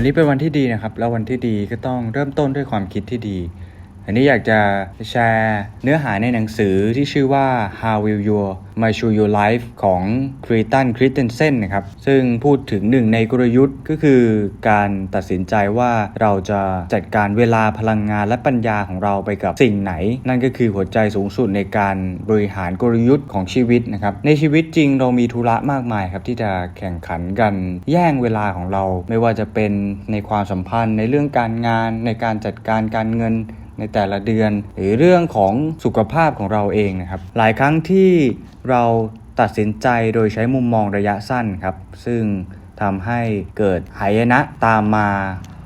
วันนี้เป็นวันที่ดีนะครับ แล้ววันที่ดีก็ต้องเริ่มต้นด้วยความคิดที่ดี อันนี้อยากจะแชร์เนื้อหาในหนังสือที่ชื่อว่า How Will Your My Show Your Life ของครีตันคริสเตนเซนนะครับ ซึ่งพูดถึงหนึ่งในกลยุทธ์ก็คือการตัดสินใจว่าเราจะจัดการเวลาพลังงานและปัญญาของเราไปกับสิ่งไหน นั่นก็คือหัวใจสูงสุดในการบริหารกลยุทธ์ของชีวิตนะครับ ในชีวิตจริงเรามีธุระมากมายครับที่จะแข่งขันกันแย่งเวลาของเรา ไม่ว่าจะเป็นในความสัมพันธ์ในเรื่องการงานในการจัดการการเงิน ในแต่ละเดือน หรือเรื่องของสุขภาพของเราเองนะครับหลายครั้งที่เราตัดสินใจโดยใช้มุมมองระยะสั้นครับ ซึ่งทำให้เกิดหายนะตามมา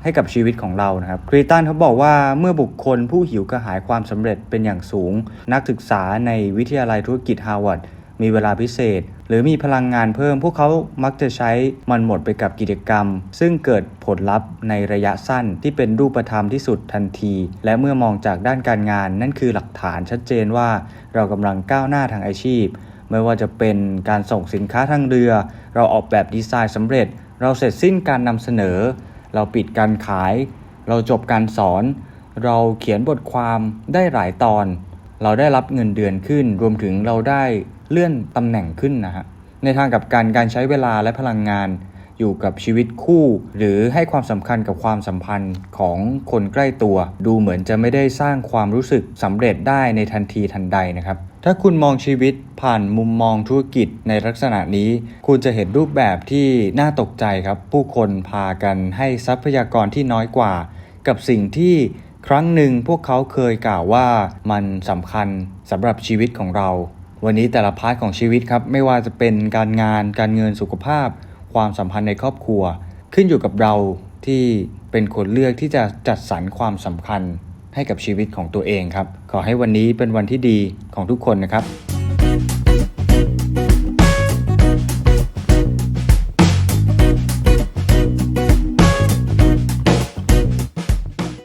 ให้กับชีวิตของเรานะครับครีตันเขาบอกว่าเมื่อบุคคลผู้หิวกระหายความสำเร็จเป็นอย่างสูง นักศึกษาในวิทยาลัยธุรกิจฮาร์วาร์ด มีเวลาพิเศษ หรือมีพลังงานเพิ่ม พวกเขามักจะใช้มันหมดไปกับกิจกรรม ซึ่งเกิดผลลัพธ์ในระยะสั้นที่เป็นรูปธรรมที่สุดทันที และเมื่อมองจากด้านการงาน นั่นคือหลักฐานชัดเจนว่าเรากำลังก้าวหน้าทางอาชีพ ไม่ว่าจะเป็นการส่งสินค้าทางเรือ เราออกแบบดีไซน์สำเร็จ เราเสร็จสิ้นการนำเสนอ เราปิดการขาย เราจบการสอน เราเขียนบทความได้หลายตอน เราได้รับเงินเดือนขึ้น รวมถึงเราได้เลื่อนตำแหน่งขึ้นนะฮะในทางกับการการใช้เวลาและพลังงานอยู่กับชีวิตคู่ หรือให้ความสำคัญกับความสัมพันธ์ของคนใกล้ตัว ดูเหมือนจะไม่ได้สร้างความรู้สึกสำเร็จได้ในทันทีทันใดนะครับ ถ้าคุณมองชีวิตผ่านมุมมองธุรกิจในลักษณะนี้ คุณจะเห็นรูปแบบที่น่าตกใจครับ ผู้คนพากันให้ทรัพยากรที่น้อยกว่า กับสิ่งที่ ครั้งหนึ่งพวกเขาเคยกล่าวว่ามันสำคัญสำหรับชีวิตของเรา วันนี้แต่ละพาร์ทของชีวิตครับ ไม่ว่าจะเป็นการงานการเงินสุขภาพ ความสัมพันธ์ในครอบครัว ขึ้นอยู่กับเราที่เป็นคนเลือกที่จะจัดสรรความสำคัญให้กับชีวิตของตัวเองครับ ขอให้วันนี้เป็นวันที่ดีของทุกคนนะครับ